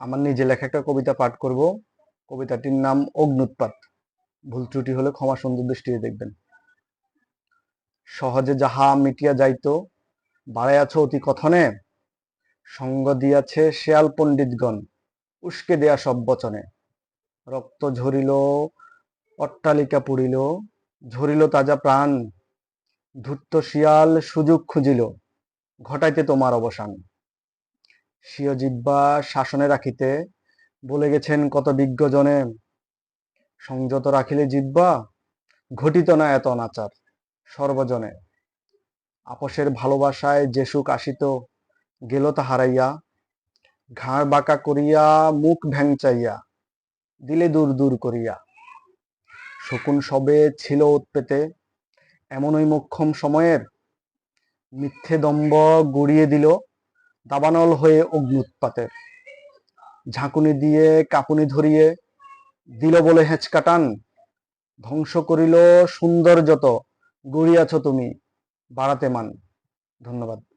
আমার নিজে লেখা একটা কবিতা পাঠ করব। কবিতাটির নাম অগ্নুৎপাত ভুল ত্রুটি হলে ক্ষমা সুন্দর দৃষ্টিতে দেখবেন। সহজে যাহা মিটিয়া যাইত বাড়াইয়াছ অতি কথনে। সঙ্গ দিয়াছে শেয়াল পণ্ডিতগণ, উস্কে দেয়া সব বচনে। রক্ত ঝরিল, অট্টালিকা পুড়িল, ঝরিল তাজা প্রাণ। ধূর্ত শিয়াল সুযোগ খুঁজিল, ঘটাইতে তোমার অবসান। স্বীয় জিব্বা শাসনে রাখিতে বলে গেছেন কত বিজ্ঞজনে সংযত রাখিলে জিব্বা ঘটিত না এত অনাচার। সর্বজনে আপসের ভালোবাসায় যে সুখ আসিত গেল তা হারাইয়া ঘাড় বাঁকা করিয়া মুখ ভ্যাংচাইয়া, দিলে দূর দূর করিয়া। শকুন সবে ছিল উৎপেতে এমনই মোক্ষম সময়ের, মিথ্যে দম্ব গড়িয়ে দিল দাবানল হয়ে অগ্নি উৎপাতের ঝাঁকুনি দিয়ে কাপুনি ধরিয়ে দিল বলে হেঁচকাটান। ধ্বংস করিল সুন্দর যত, গড়িয়াছ তুমি, বাড়াতে মান। ধন্যবাদ।